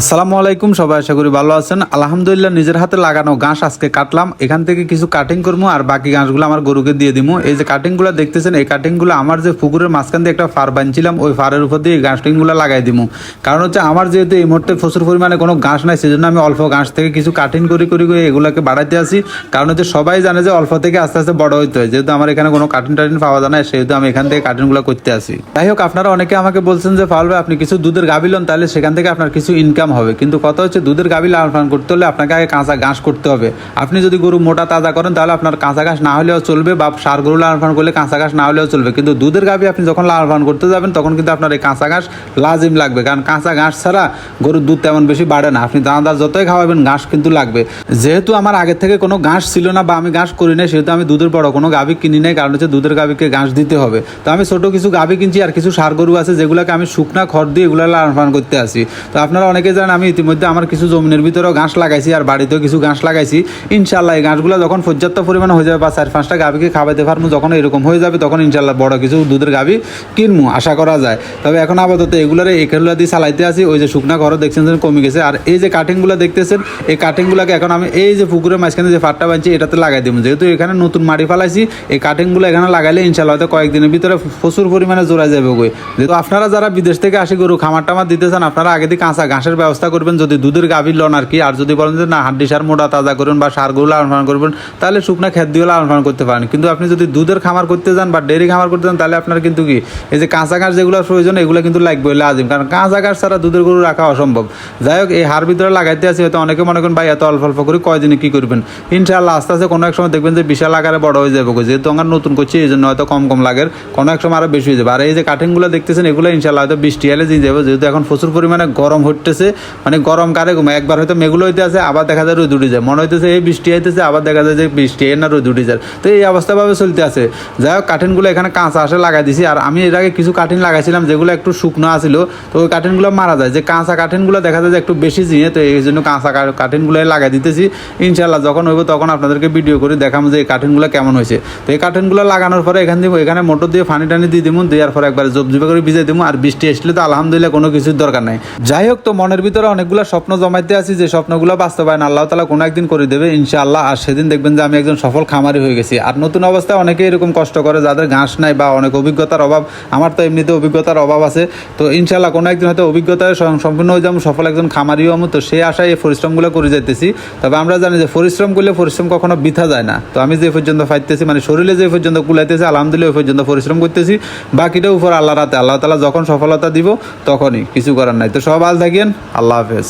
আসসালামু আলাইকুম, সবাই আশা করি ভালো আছেন। আলহামদুলিল্লাহ, নিজের হাতে লাগানো ঘাস আজকে কাটলাম। এখান থেকে কিছু কাটিং করব আর বাকি ঘাসগুলো আমার গরুকে দিয়ে দিবো। এই যে কাটিংগুলো দেখতেছেন, এই কাটিংগুলো আমার যে পুকুরের মাঝখান দিয়ে একটা ফার বানছিলাম, ওই ফারের উপর দিয়ে এই কাটিংগুলো লাগাই দিবো। কারণ হচ্ছে, আমার যেহেতু এই মুহূর্তে প্রচুর পরিমাণে কোনো ঘাস নাই, সেজন্য আমি অল্প ঘাস থেকে কিছু কাটিং করি করি, করে এগুলোকে বাড়াইতে আসি। কারণ হচ্ছে, সবাই জানে যে অল্প থেকে আস্তে আস্তে বড় হইতে হয়। যেহেতু আমার এখানে কোনো কাটিং টাটিন পাওয়া যায় না, সেহেতু আমি এখান থেকে কাটিংগুলো করতে আসি। যাই হোক, আপনারা অনেকে আমাকে বলছেন যে ভাই, আপনি কিছু দুধের গাভি লন, তাহলে সেখান থেকে আপনার কিছু ইনকাম হবে। কিন্তু কথা হচ্ছে দুধের গাভি লালন পালন করতে হলে আপনাকে আগে কাঁচা ঘাস করতে হবে। আপনি যদি গরু মোটা তাজা করেন, তাহলে আপনার কাঁচা ঘাস না হলেও চলবে বা সার গরু লালন পালন করলে কাঁচা ঘাস না হলেও চলবে। কিন্তু দুধের গাভি আপনি যখন লালন পালন করতে যাবেন, তখন কিন্তু আপনার এই কাঁচা ঘাস লাজিম লাগবে। কারণ কাঁচা ঘাস ছাড়া গরুর দুধ তেমন বেশি বাড়ে না। আপনি দানাদার যতই খাওয়াবেন, ঘাস কিন্তু লাগবে। যেহেতু আমার আগে থেকে কোনো ঘাস ছিল না বা আমি ঘাস করি নাই, সেহেতু আমি দুধের বড় কোনো গাভি কিনি নাই। কারণ হচ্ছে দুধের গাভিকে ঘাস দিতে হবে। তো আমি ছোট কিছু গাভি কিনছি আর কিছু সার গরু আছে, যেগুলোকে আমি শুকনা খড় দিয়ে এগুলো লালন পালন করতে আসি। তো আপনারা অনেকে জানেন আমি ইতিমধ্যে আমার কিছু জমিনের ভিতরেও ঘাস লাগাইছি আর বাড়িতেও কিছু ঘাস লাগাইছি। ইনশাল্লাহ এই ঘাসগুলো যখন পর্যাপ্ত পরিমাণে হয়ে যাবে বা চার পাঁচটা গাভিকে খাওয়াতে পারব যখন এরকম হয়ে যাবে, তখন ইনশাল্লাহ বড় কিছু দুধের গাভি কিনবো আশা করা যায়। তবে এখন আপাতত এগুলোর এগুলো দিয়ে চালাইতে আসি ওই যে শুকনা ঘরও দেখছেন কমে গেছে। আর এই যে কাটিংগুলো দেখতেছেন, এই কাটিংগুলোকে এখন আমি এই যে পুকুরের মাঝখানে যে ফাটটা বানছি এটাতে লাগাই দেবো যেহেতু এখানে নতুন মাটি ফালাইছি, এই কাটিংগুলো এখানে লাগাইলে ইনশাল্লাহ হয়তো কয়েকদিনের ভিতরে প্রচুর পরিমাণে জোড়া যাবে যেহেতু আপনারা যারা বিদেশ থেকে আসি গরু খামার টামার দিতে চান, আপনারা আগে দিয়ে কাঁচা ঘাসের ব্যবস্থা করবেন, যদি দুধের গাভীর লন আর কি, আর যদি বলেন যে না, হাড্ডি সার মোটা তাজা করবেন বা সারগুলো লালন পালন করবেন, তাহলে শুকনা খেত দিয়ে লালন পালন করতে পারেন। কিন্তু আপনি যদি দুধের খামার করতে যান বা ডেয়ারি খামার করতে যান, তাহলে আপনার কিন্তু কি, এই যে কাঁচা ঘাস যেগুলো প্রয়োজন, এগুলো কিন্তু লাগবে লাজিম। কারণ কাঁচা ঘাস ছাড়া দুধের গরু রাখা অসম্ভব। যাই হোক, এই হার ভিতরে লাগাইতে আছে, হয়তো অনেকে মনে করেন, ভাই, এত অল্প অল্প করে কয়দিনে কি করবেন? ইনশাআল্লাহ, আস্তে আস্তে কোনো এক সময় দেখবেন যে বিশাল আকারে বড় হয়ে যাবে যেহেতু আমরা নতুন করছি, এই জন্য হয়তো কম কম লাগের, কোনো এক সময় আরও বেশি হয়ে যাবে। আর এই যে কাটিংগুলো দেখতেছেন, এগুলো ইনশাআল্লাহ হয়তো বৃষ্টি এলে দিয়ে যাবে। যেহেতু এখন প্রচুর পরিমাণে গরম হইতেছে মানে গরম কারে ঘুমে একবার হয়তো মেঘুলো হইতে আছে, আবার দেখা যায় রোদ উঠে যায়। মনে হইতেছে এই বৃষ্টি আইতেছে, আবার দেখা যায় যে বৃষ্টি, এর না রোদ উঠে যায়। তো এই অবস্থাভাবে চলতে আছে। যাই হোক, কাঠিনগুলো এখানে কাঁচা আসে লাগাই দিছি। আর আমি এর আগে কিছু কাঠিন লাগাইছিলাম, যেগুলো একটু শুকনো আছিল। তো ওই কাঠিনগুলো মারা যায়। যে কাঁচা কাঠিনগুলো দেখা যায় যে একটু বেশি জিনে তো এই জন্য কাঁচা কাঠিনগুলো লাগাই দিতেছি। ইনশাল্লাহ যখন হইব তখন আপনাদেরকে ভিডিও করে দেখাম যে এই কাঠিনগুলো কেমন হয়েছে। তো এই কাঠিনগুলো লাগানোর পরে এখান দিয়ে এখানে মোটর দিয়ে পানি টানি দিয়ে দিব দেওয়ার পরে একবার জবজিবা করে ভিজে দিব আর বৃষ্টি আসলে তো আলহামদুলিল্লাহ কোনো কিছুর দরকার নাই। যাই হোক, তো মনের ভিতরে অনেকগুলো স্বপ্ন জমাইতে আছি, যে স্বপ্নগুলো বাস্তবায়ন আল্লাহ তালা কোনো একদিন করে দেবে, ইনশাআল্লাহ। আর সেদিন দেখবেন যে আমি একজন সফল খামারি হয়ে গেছি। আর নতুন অবস্থায় অনেকে এরকম কষ্ট করে, যাদের ঘাস নাই বা অনেক অভিজ্ঞতার অভাব, আমার তো এমনিতে অভিজ্ঞতার অভাব আছে। তো ইনশাআল্লাহ কোনো একদিন হয়তো অভিজ্ঞতায় সম- সম্পূর্ণ হয়ে যাব, সফল একজন খামারিও আমি তো সেই আশায় এই পরিশ্রমগুলো করে যাইতেছি। তবে আমরা জানি যে পরিশ্রম করলে পরিশ্রম কখনো বৃথা যায় না। তো আমি যে পর্যন্ত ফাইতেছি মানে শরীরে যে পর্যন্ত কুলাইতেছি, আলহামদুলিল্লাহ ওই পর্যন্ত পরিশ্রম করতেছি। বাকিটা উপর আল্লাহ রাতে আল্লাহ তালা যখন সফলতা দিব, তখনই, কিছু করার নাই। তো সব আল থাকেন আল্লাহ হাফেজ।